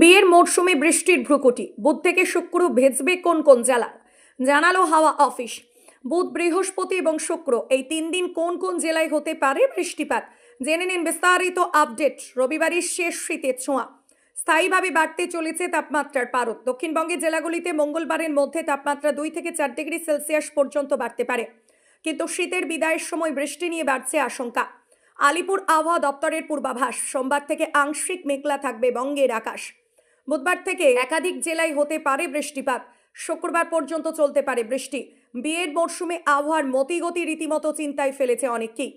বিয়ের মরশুমে বৃষ্টির ভ্রুকুটি। বুধ থেকে শুক্র ভেজবে কোন কোন জেলা জানালো হাওয়া অফিস। বুধ, বৃহস্পতি এবং শুক্র, এই তিন দিন কোন কোন জেলায় হতে পারে বৃষ্টিপাত? জেনে নিন বিস্তারিত আপডেট রবিবারের শেষ শীতের ছোঁয়া। স্থায়ীভাবে বাড়তে চলেছে তাপমাত্রার পারদ। দক্ষিণবঙ্গের জেলাগুলিতে মঙ্গলবারের মধ্যে তাপমাত্রা দুই থেকে চার ডিগ্রি সেলসিয়াস পর্যন্ত বাড়তে পারে। কিন্তু শীতের বিদায়ের সময় বৃষ্টি নিয়ে বাড়ছে আশঙ্কা। আলিপুর আবহাওয়া দপ্তরের পূর্বাভাস, সোমবার থেকে আংশিক মেঘলা থাকবে বঙ্গের আকাশ। বুধবার থেকে একাধিক জেলায় হতে পারে বৃষ্টিপাত। শুক্রবার পর্যন্ত চলতে পারে বৃষ্টি। বিয়ের মরশুমে আবহাওয়ার মতিগতি রীতিমতো চিন্তায় ফেলেছে অনেককেই।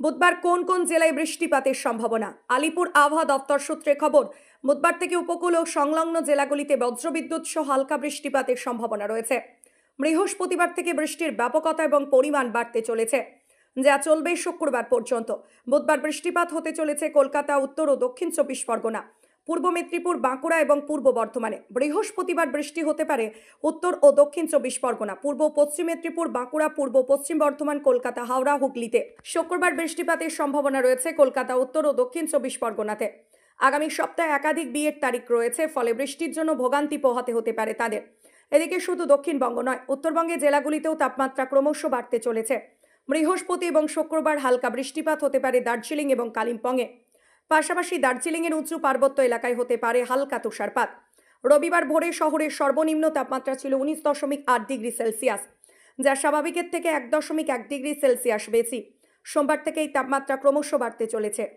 বুধবার কোন কোন জেলায় বৃষ্টিপাতের সম্ভাবনা? আলিপুর আবহাওয়া দপ্তর সূত্রে খবর, বুধবার থেকে উপকূল ও সংলগ্ন জেলাগুলিতে বজ্রবিদ্যুৎ সহ হালকা বৃষ্টিপাতের সম্ভাবনা রয়েছে। বৃহস্পতিবার থেকে বৃষ্টির ব্যাপকতা এবং পরিমাণ বাড়তে চলেছে, যা চলবে শুক্রবার পর্যন্ত। বুধবার বৃষ্টিপাত হতে চলেছে কলকাতা, উত্তর ও দক্ষিণ চব্বিশ পরগনা। পূর্ব মেদিনীপুর, বাঁকুড়া এবং পূর্ব বর্ধমানে। বৃহস্পতিবার বৃষ্টি হতে পারে উত্তর ও দক্ষিণ চব্বিশ পরগনা, পূর্ব পশ্চিম মেদিনীপুর, বাঁকুড়া, পূর্ব পশ্চিম বর্ধমান, কলকাতা, হাওড়া, হুগলিতে। শুক্রবার বৃষ্টিপাতের সম্ভাবনা রয়েছে কলকাতা, উত্তর ও দক্ষিণ চব্বিশ পরগনাতে। আগামী সপ্তাহে একাধিক বিয়ের তারিখ রয়েছে, ফলে বৃষ্টির জন্য ভোগান্তি পোহাতে হতে পারে তাদের। এদিকে শুধু দক্ষিণবঙ্গ নয়, উত্তরবঙ্গের জেলাগুলিতেও তাপমাত্রা ক্রমশ বাড়তে চলেছে। বৃহস্পতি এবং শুক্রবার হালকা বৃষ্টিপাত হতে পারে দার্জিলিং এবং কালিম্পংয়ে। পাশাপাশি দার্জিলিংয়ের উঁচু পার্বত্য এলাকায় হতে পারে হালকা তুষারপাত। রবিবার ভোরে শহরের সর্বনিম্ন তাপমাত্রা ছিল উনিশ দশমিক আট ডিগ্রি সেলসিয়াস, যা স্বাভাবিকের থেকে এক দশমিক এক ডিগ্রি সেলসিয়াস বেশি। সোমবার থেকে এই তাপমাত্রা ক্রমশ বাড়তে চলেছে।